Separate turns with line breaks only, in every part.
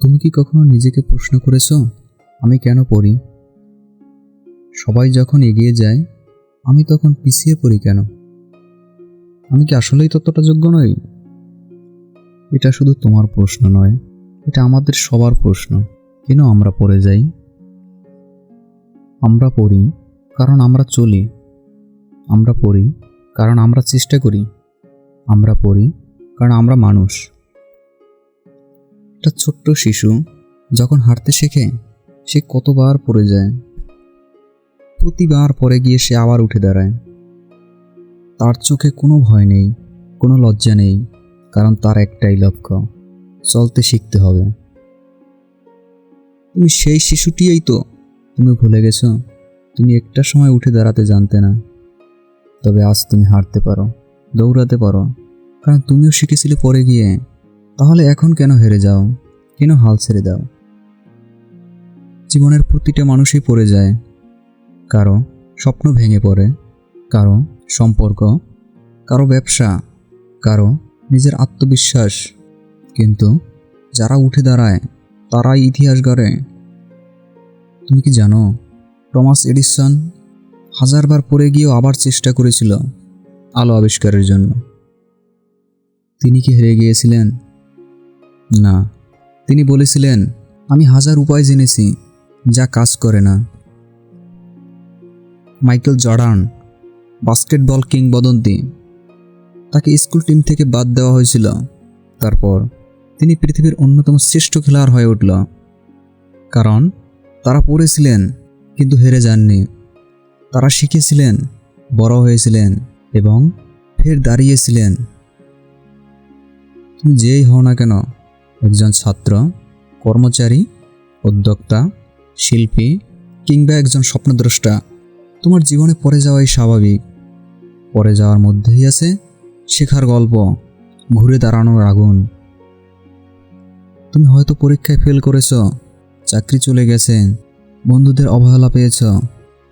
তুমি কি কখনো নিজেকে প্রশ্ন করেছ, আমি কেন পড়ি? সবাই যখন এগিয়ে যায়, আমি তখন পিছিয়ে পড়ি কেন? আমি কি আসলেই ততটা যোগ্য নই? এটা শুধু তোমার প্রশ্ন নয়, এটা আমাদের সবার প্রশ্ন, কেন আমরা পড়ে যাই? আমরা পড়ি কারণ আমরা চলি, আমরা পড়ি কারণ আমরা চেষ্টা করি, আমরা পড়ি কারণ আমরা মানুষ। একটা ছোট্ট শিশু যখন হাঁটতে শেখে, সে কতবার পড়ে যায়। প্রতিবার পরে গিয়ে সে আবার উঠে দাঁড়ায়। তার চোখে কোনো ভয় নেই, কোনো লজ্জা নেই, কারণ তার একটাই লক্ষ্য, চলতে শিখতে হবে। তুমি সেই শিশুটিই তো, তুমি ভুলে গেছো, তুমি একটা সময় উঠে দাঁড়াতে জানতে না। তবে আজ তুমি হাঁটতে পারো, দৌড়াতে পারো, কারণ তুমিও শিখেছিলে পরে গিয়ে। তাহলে এখন কেন হেরে যাও? কেন হাল ছেড়ে দাও? জীবনের প্রতিটা মানুষই পড়ে যায়। কারও স্বপ্ন ভেঙে পড়ে, কারও সম্পর্ক, কারও ব্যবসা, কারও নিজের আত্মবিশ্বাস। কিন্তু যারা উঠে দাঁড়ায়, তারাই ইতিহাস গড়ে। তুমি কি জানো, টমাস এডিসন হাজারবার পড়ে গিয়েও আবার চেষ্টা করেছিল আলো আবিষ্কারের জন্য। তিনি কি হেরে গিয়েছিলেন? না, তিনি বলেছিলেন, আমি হাজার উপায় জেনেছি, যা কাজ করে না। মাইকেল জর্ডান, বাস্কেটবল কিংবদন্তি, তাকে স্কুল টিম থেকে বাদ দেওয়া হয়েছিল। তারপর তিনি পৃথিবীর অন্যতম শ্রেষ্ঠ খেলোয়াড় হয়ে উঠল। কারণ তারা পড়েছিলেন, কিন্তু হেরে যাননি। তারা শিখেছিলেন, বড় হয়েছিলেন এবং ফের দাঁড়িয়েছিলেন। যেই হও না কেন একজন ছাত্র, কর্মচারী, উদ্যোক্তা, শিল্পী কিংবা একজন স্বপ্নদ্রষ্টা। তোমার জীবনে পড়ে যাওয়াই স্বাভাবিক। পড়ে যাওয়ার মধ্যেই আছে শেখার গল্প, ঘুরে দাঁড়ানোর আগুন। তুমি হয়তো পরীক্ষায় ফেল করেছ, চাকরি চলে গেছে, বন্ধুদের অবহেলা পেয়েছ,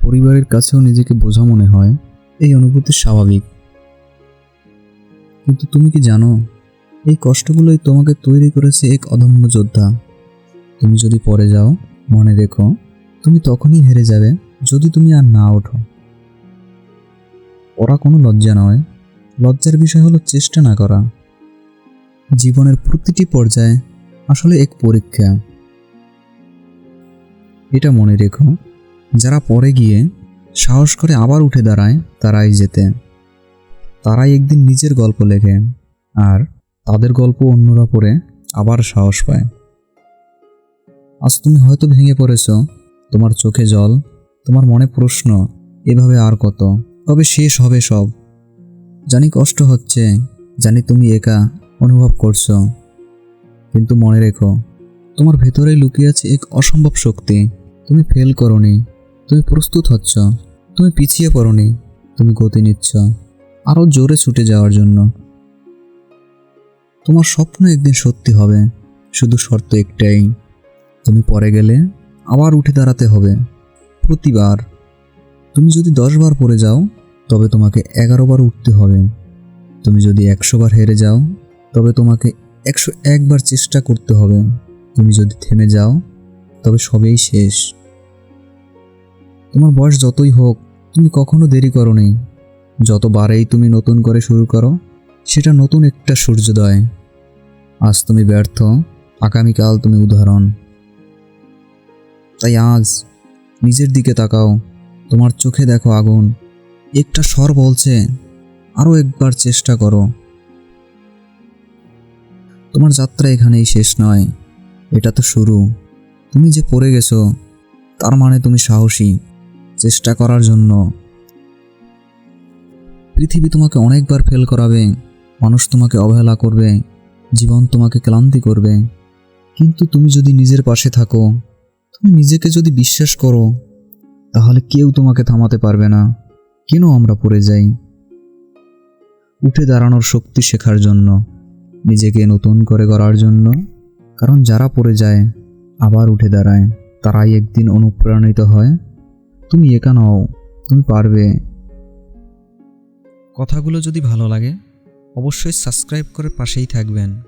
পরিবারের কাছেও নিজেকে বোঝা মনে হয়, এই অনুভূতি স্বাভাবিক। কিন্তু তুমি কি জানো এই কষ্টগুলোই তোমাকে তৈরি করেছে এক অদম্য যোদ্ধা। তুমি যদি পড়ে যাও, মনে রেখো, তুমি তখনই হেরে যাবে যদি তুমি আর না ওঠো। ওরা কোনো লজ্জা নয়। লজ্জার বিষয় হলো চেষ্টা না করা। জীবনের প্রতিটি পর্যায়ে আসলে এক পরীক্ষা। এটা মনে রেখো, যারা পরে গিয়ে সাহস করে আবার উঠে দাঁড়ায়, তারাই যেতে তারাই একদিন নিজের গল্প লেখে। আর তাদের গল্প অন্যরা পড়ে আবার সাহস পায়। আজ তুমি হয়তো ভেঙে পড়েছ, তোমার চোখে জল, তোমার মনে প্রশ্ন, এভাবে আর কত, কবে শেষ হবে সব? জানি কষ্ট হচ্ছে, জানি তুমি একা অনুভব করছ। কিন্তু মনে রেখো, তোমার ভেতরে লুকিয়ে আছে এক অসম্ভব শক্তি। তুমি ফেল করনি, তুমি প্রস্তুত হচ্ছ, তুমি পিছিয়ে পড়নি, তুমি গতি নিচ্ছ আরও জোরে ছুটে যাওয়ার জন্য। তোমার স্বপ্ন একদিন সত্যি হবে, শুধু শর্ত একটাই। তুমি পরে গেলে আবার উঠে দাঁড়াতে হবে, প্রতিবার। তুমি যদি দশবার পড়ে যাও, তবে তোমাকে এগারোবার উঠতে হবে। তুমি যদি একশোবার হেরে যাও, তবে তোমাকে একশো একবার চেষ্টা করতে হবে। তুমি যদি থেমে যাও, তবে সবেই শেষ। তোমার বয়স যতই হোক, তুমি কখনো দেরি করো নি। যতবারেই তুমি নতুন করে শুরু করো সেটা নতুন একটা সূর্যোদয়। আজ তুমি ব্যর্থ, আগামীকাল তুমি উদাহরণ। তাই আজ নিজের দিকে তাকাও, তোমার চোখে দেখো আগুন। একটা স্বর বলছে আরও একবার চেষ্টা করো। তোমার যাত্রা এখানেই শেষ নয়, এটা তো শুরু। তুমি যে পড়ে গেছো, তার মানে তুমি সাহসী, চেষ্টা করার জন্য। পৃথিবী তোমাকে অনেকবার ফেল করাবে মানুষ তোমাকে অবহেলা করবে, জীবন তোমাকে ক্লান্তি করবে। কিন্তু তুমি যদি নিজের পাশে থাকো, তুমি নিজেকে যদি বিশ্বাস করো, তাহলে কেউ তোমাকে থামাতে পারবে না। কেন আমরা পড়ে যাই? উঠে দাঁড়ানোর শক্তি শেখার জন্য, নিজেকে নতুন করে গড়ার জন্য। কারণ যারা পড়ে যায়, আবার উঠে দাঁড়ায়, তারাই একদিন অনুপ্রাণিত হয়। তুমি একা নও, তুমি পারবে। কথাগুলো যদি ভালো লাগে অবশ্যই সাবস্ক্রাইব করে পাশেই থাকবেন।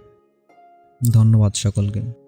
ধন্যবাদ সকলকে।